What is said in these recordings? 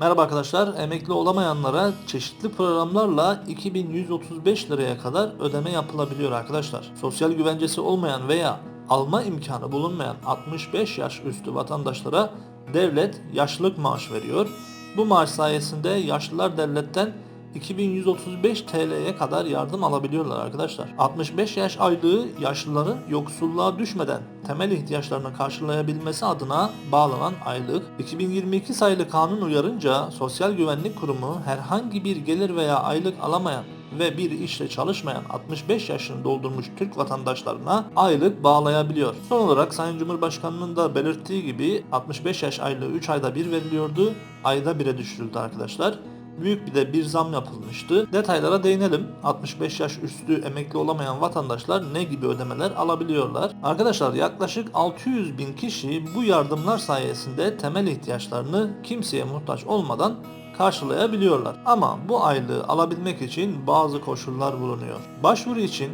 Merhaba arkadaşlar, emekli olamayanlara çeşitli programlarla 2135 liraya kadar ödeme yapılabiliyor arkadaşlar. Sosyal güvencesi olmayan veya alma imkanı bulunmayan 65 yaş üstü vatandaşlara devlet yaşlılık maaş veriyor. Bu maaş sayesinde yaşlılar devletten 2135 TL'ye kadar yardım alabiliyorlar arkadaşlar. 65 yaş aylığı yaşlıların yoksulluğa düşmeden temel ihtiyaçlarını karşılayabilmesi adına bağlanan aylık. 2022 sayılı kanun uyarınca Sosyal Güvenlik Kurumu herhangi bir gelir veya aylık alamayan ve bir işte çalışmayan 65 yaşını doldurmuş Türk vatandaşlarına aylık bağlayabiliyor. Son olarak Sayın Cumhurbaşkanı'nın da belirttiği gibi 65 yaş aylığı 3 ayda bir veriliyordu. Ayda 1'e düşürüldü arkadaşlar büyük bir de bir zam yapılmıştı. Detaylara değinelim. 65 yaş üstü emekli olamayan vatandaşlar ne gibi ödemeler alabiliyorlar? Arkadaşlar yaklaşık 600 bin kişi bu yardımlar sayesinde temel ihtiyaçlarını kimseye muhtaç olmadan karşılayabiliyorlar. Ama bu aylığı alabilmek için bazı koşullar bulunuyor. Başvuru için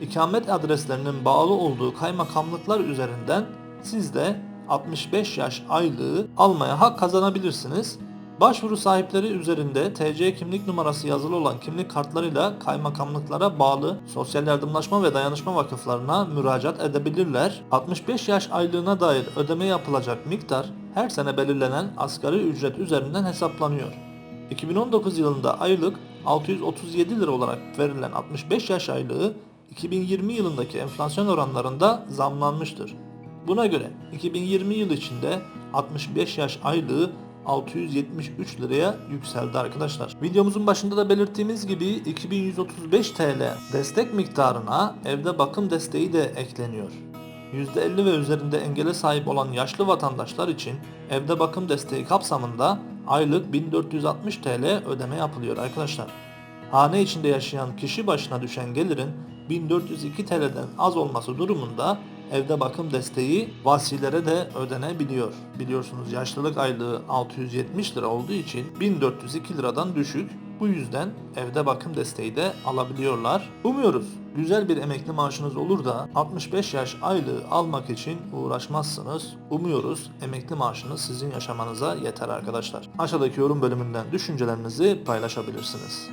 ikamet adreslerinin bağlı olduğu kaymakamlıklar üzerinden siz de 65 yaş aylığı almaya hak kazanabilirsiniz. Başvuru sahipleri üzerinde TC kimlik numarası yazılı olan kimlik kartlarıyla kaymakamlıklara bağlı sosyal yardımlaşma ve dayanışma vakıflarına müracaat edebilirler. 65 yaş aylığına dair ödeme yapılacak miktar her sene belirlenen asgari ücret üzerinden hesaplanıyor. 2019 yılında aylık 637 lira olarak verilen 65 yaş aylığı 2020 yılındaki enflasyon oranlarında zamlanmıştır. Buna göre 2020 yıl içinde 65 yaş aylığı 673 liraya yükseldi arkadaşlar. Videomuzun başında da belirttiğimiz gibi 2135 TL destek miktarına evde bakım desteği de ekleniyor. %50 ve üzerinde engele sahip olan yaşlı vatandaşlar için evde bakım desteği kapsamında aylık 1460 TL ödeme yapılıyor arkadaşlar. Hane içinde yaşayan kişi başına düşen gelirin 1402 TL'den az olması durumunda evde bakım desteği vasilere de ödenebiliyor. Biliyorsunuz yaşlılık aylığı 670 lira olduğu için 1402 liradan düşük. Bu yüzden evde bakım desteği de alabiliyorlar. Umuyoruz güzel bir emekli maaşınız olur da 65 yaş aylığı almak için uğraşmazsınız. Umuyoruz emekli maaşınız sizin yaşamanıza yeter arkadaşlar. Aşağıdaki yorum bölümünden düşüncelerinizi paylaşabilirsiniz.